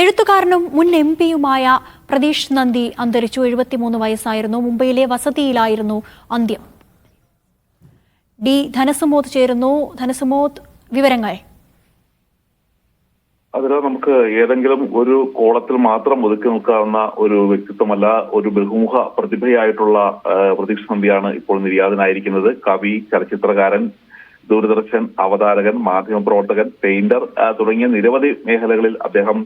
എഴുത്തുകാരനും മുൻ എം പിയുമായ പ്രതീഷ് നന്ദി അന്തരിച്ചു. എഴുപത്തിമൂന്ന് വയസ്സായിരുന്നു. മുംബൈയിലെ വസതിയിലായിരുന്നു അന്ത്യം. ഡി ധനസുമോത് ചേരുന്നു. ധനസുമോത് വിവരങ്ങൾ. അതിൽ നമുക്ക് ഏതെങ്കിലും ഒരു കോളത്തിൽ മാത്രം ഒതുക്കി നിൽക്കാവുന്ന ഒരു വ്യക്തിത്വമല്ല ഒരു ബഹുമുഖ പ്രതിഭയായിട്ടുള്ള പ്രതീക്ഷ നന്ദിയാണ് ഇപ്പോൾ നിര്യാതനായിരിക്കുന്നത്. കവി ചലച്ചിത്രകാരൻ ദൂരദർശൻ അവതാരകൻ മാധ്യമ മാധ്യമപ്രവർത്തകൻ പെയിന്റർ തുടങ്ങിയ നിരവധി മേഖലകളിൽ അദ്ദേഹം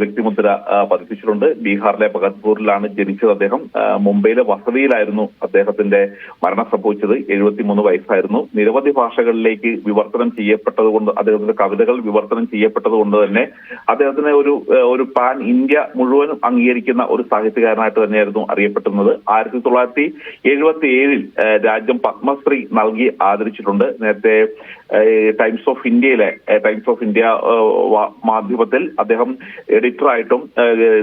വ്യക്തിമുദ്ര പതിപ്പിച്ചിട്ടുണ്ട്. ബീഹാറിലെ ഭഗത്പൂരിലാണ് ജനിച്ചത് അദ്ദേഹം. മുംബൈയിലെ വസതിയിലായിരുന്നു അദ്ദേഹത്തിന്റെ മരണം സംഭവിച്ചത്. എഴുപത്തിമൂന്ന് വയസ്സായിരുന്നു. നിരവധി ഭാഷകളിലേക്ക് വിവർത്തനം ചെയ്യപ്പെട്ടത് കൊണ്ട് അദ്ദേഹത്തിന്റെ കവിതകൾ വിവർത്തനം ചെയ്യപ്പെട്ടത് കൊണ്ട് തന്നെ അദ്ദേഹത്തിന് ഒരു ഒരു പാൻ ഇന്ത്യ മുഴുവനും അംഗീകരിക്കുന്ന ഒരു സാഹിത്യകാരനായിട്ട് തന്നെയായിരുന്നു അറിയപ്പെട്ടിരുന്നത്. ആയിരത്തി തൊള്ളായിരത്തി എഴുപത്തി ഏഴിൽ രാജ്യം പത്മശ്രീ നൽകി ആദരിച്ചിട്ടുണ്ട്. നേരത്തെ ടൈംസ് ഓഫ് ഇന്ത്യയിലെ ടൈംസ് ഓഫ് ഇന്ത്യ മാധ്യമത്തിൽ അദ്ദേഹം എഡിറ്ററായിട്ടും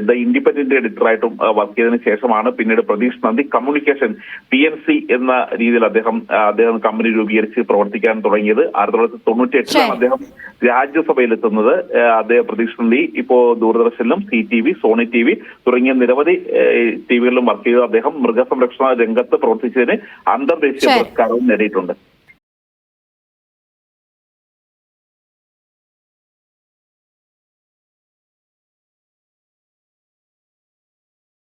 ദ ഇൻഡിപെൻഡന്റ് എഡിറ്ററായിട്ടും വർക്ക് ചെയ്തതിനു ശേഷമാണ് പിന്നീട് പ്രതീഷ് നന്ദി കമ്മ്യൂണിക്കേഷൻ പി എൻ സി എന്ന രീതിയിൽ അദ്ദേഹം അദ്ദേഹം കമ്പനി രൂപീകരിച്ച് പ്രവർത്തിക്കാൻ തുടങ്ങിയത്. ആയിരത്തി തൊള്ളായിരത്തി തൊണ്ണൂറ്റി എട്ടിലാണ് അദ്ദേഹം രാജ്യസഭയിലെത്തുന്നത്. എത്തുന്നത് അദ്ദേഹം പ്രതീക്ഷ നന്ദി ഇപ്പോ ദൂരദർശനിലും C T V Sony T V തുടങ്ങിയ നിരവധി ടി വികളിലും വർക്ക് ചെയ്ത അദ്ദേഹം മൃഗസംരക്ഷണ രംഗത്ത് പ്രവർത്തിച്ചതിന് അന്തർദേശീയ. പുരസ്കാരവും നേടിയിട്ടുണ്ട്.